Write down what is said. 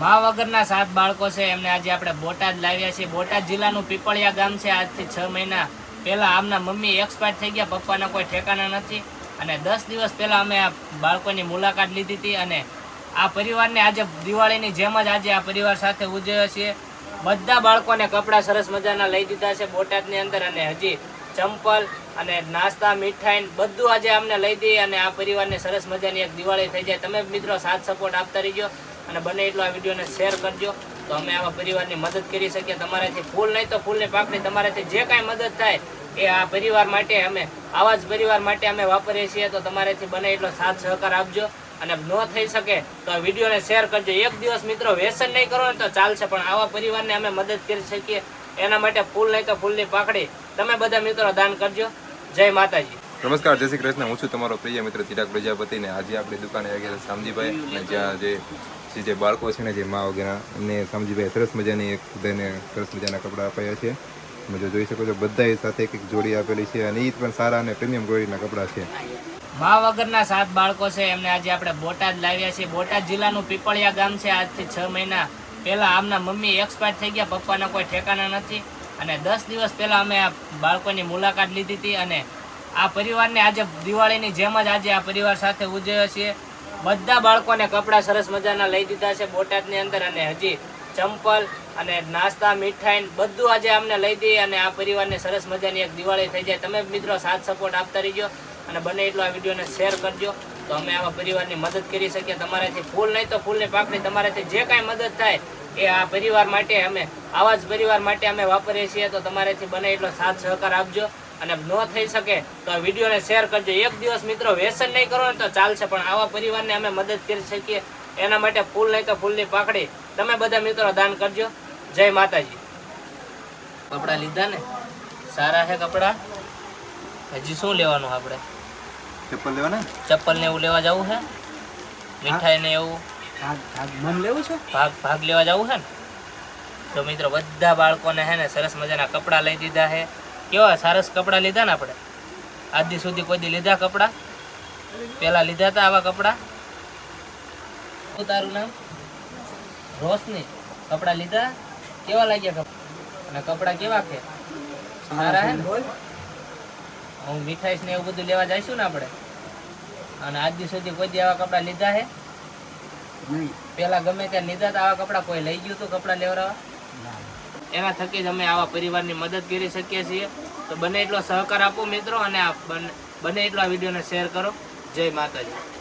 મા વગરના સાત બાળકો છે. એમને આજે આપણે બોટાદ લાવ્યા છીએ. બોટાદ જિલ્લાનું પીપળિયા ગામ છે. આજથી છ મહિના પહેલાં આમના મમ્મી એક્સપાયર થઈ ગયા. પપ્પાના કોઈ ઠેકાણા નથી. અને દસ દિવસ પહેલાં અમે આ બાળકોની મુલાકાત લીધી હતી અને આ પરિવારને આજે દિવાળીની જેમ જ આજે આ પરિવાર સાથે ઉજવ્યો છીએ. બધા બાળકોને કપડાં સરસ મજાના લઈ દીધા છે બોટાદની અંદર અને હજી ચંપલ અને નાસ્તા, મીઠાઈ બધું આજે અમને લઈ દઈએ અને આ પરિવારને સરસ મજાની એક દિવાળી થઈ જાય. તમે મિત્રો સાથ સપોર્ટ આપતા રહીજો. અને બને એટલો આ વિડીયોને શેર કરજો. તો અમે આવા પરિવારની મદદ કરી શકીએ. તમારાથી ફૂલ નહીં તો ફૂલની પાકડી તમારાથી જે કાંઈ મદદ થાય એ આ પરિવાર માટે અમે, આવા જ પરિવાર માટે અમે વાપરીએ છીએ. તો તમારાથી બને એટલો સાથ સહકાર આપજો. અને ન થઈ શકે તો આ વિડીયોને શેર કરજો. એક દિવસ મિત્રો વ્યસન નહીં કરો ને તો ચાલશે, પણ આવા પરિવારને અમે મદદ કરી શકીએ. એના માટે ફૂલ નહીં તો ફૂલની પાકડી તમે બધા મિત્રો દાન કરજો. જય માતાજી. નમસ્કાર, જય શ્રી કૃષ્ણ. હું છું તમારો પ્રિય મિત્ર ચિરાગ પ્રજાપતિ ને આજે આપણી દુકાને આવી ગયા શામજીભાઈ અને જ્યાં જે જે બાળકો છે ને, જે મા વગેરે, એમને શામજીભાઈ સરસ મજાની એક બધાને સરસ મજાના કપડાં અપાયા છે. તમે જોઈ શકો છો બધા સાથે એક એક જોડી આપેલી છે અને એ પણ સારા અને પ્રીમિયમ ક્વોલિટીના કપડાં છે. મા વગરના સાત બાળકો છે. એમને આજે આપણે બોટાદ લાવ્યા છે બોટાદ જિલ્લાનું પીપળિયા ગામ છે. આજથી છ મહિના પહેલા આમના મમ્મી એક્સપાયર થઈ ગયા. પપ્પાના કોઈ ઠેકાણા નથી. અને દસ દિવસ પહેલાં અમે આ બાળકોની મુલાકાત લીધી હતી અને આ પરિવારને આજે દિવાળીની જેમ જ આજે આ પરિવાર સાથે ઉજવ્યો છીએ. બધા બાળકોને કપડાં સરસ મજાના લઈ દીધા છે બોટાદની અંદર અને હજી ચંપલ અને નાસ્તા, મીઠાઈ બધું આજે અમને લઈ દઈએ અને આ પરિવારને સરસ મજાની એક દિવાળી થઈ જાય. તમે મિત્રો સાથ સપોર્ટ આપતા રહીજો અને બને એટલો આ વિડીયોને શેર કરજો. તો અમે આવા પરિવારની મદદ કરી શકીએ. તમારાથી ફૂલ નહીં તો ફૂલની પાકડી. તમારાથી જે કાંઈ મદદ થાય એ આ પરિવાર માટે અમે, આવા જ પરિવાર માટે અમે વાપરીએ છીએ. તો તમારાથી બને એટલો સાથ સહકાર આપજો. અને ન થઈ શકે તો આ વિડીયોને શેર કરજો. એક દિવસ મિત્રો વ્યસન નહીં કરો ને તો ચાલશે પણ આવા પરિવારને અમે મદદ કરી શકીએ. એના માટે ફૂલ નહીં તો ફૂલની પાકડી તમે બધા મિત્રો દાન કરજો. જય માતાજી. કપડાં લીધા ને? સારા છે કપડાં? હજી શું લેવાનું આપણે? ચપ્પલ લેવાના? ચપ્પલ ને એવું લેવા જવું છે? મીઠાઈ ને એવું? મન લેવું છે? ભાગ ભાગ લેવા જવું છે ને? તો મિત્રો બધા બાળકોને હે ને સરસ મજાના કપડાં લઈ દીધા છે. કેવા સરસ કપડાં લીધા ને આપણે? આજ દી સુધી કોઈ દી લીધા કપડાં? પેલા લીધા હતા આવા કપડાં? શું તારું નામ? રોશની. કપડાં લીધા? કેવા લાગ્યા કપડાં અને કપડાં કેવા કે સારા હે ને? હું મીઠાઈસ ને એવું બધું લેવા જઈશું ને આપણે? અને આજ દી સુધી કોઈ દી આવા કપડાં લીધા હે? પેલા ગમે ત્યાં લીધા હતા આવા કપડાં કોઈ લઈ ગયું હતું કપડાં લેવડાવવા એના થકી જ અમે આવા પરિવારની મદદ કરી શકીએ છીએ. તો બને એટલો સહકાર આપો મિત્રો અને બને એટલો આ વિડીયોને શેર કરો. જય માતાજી.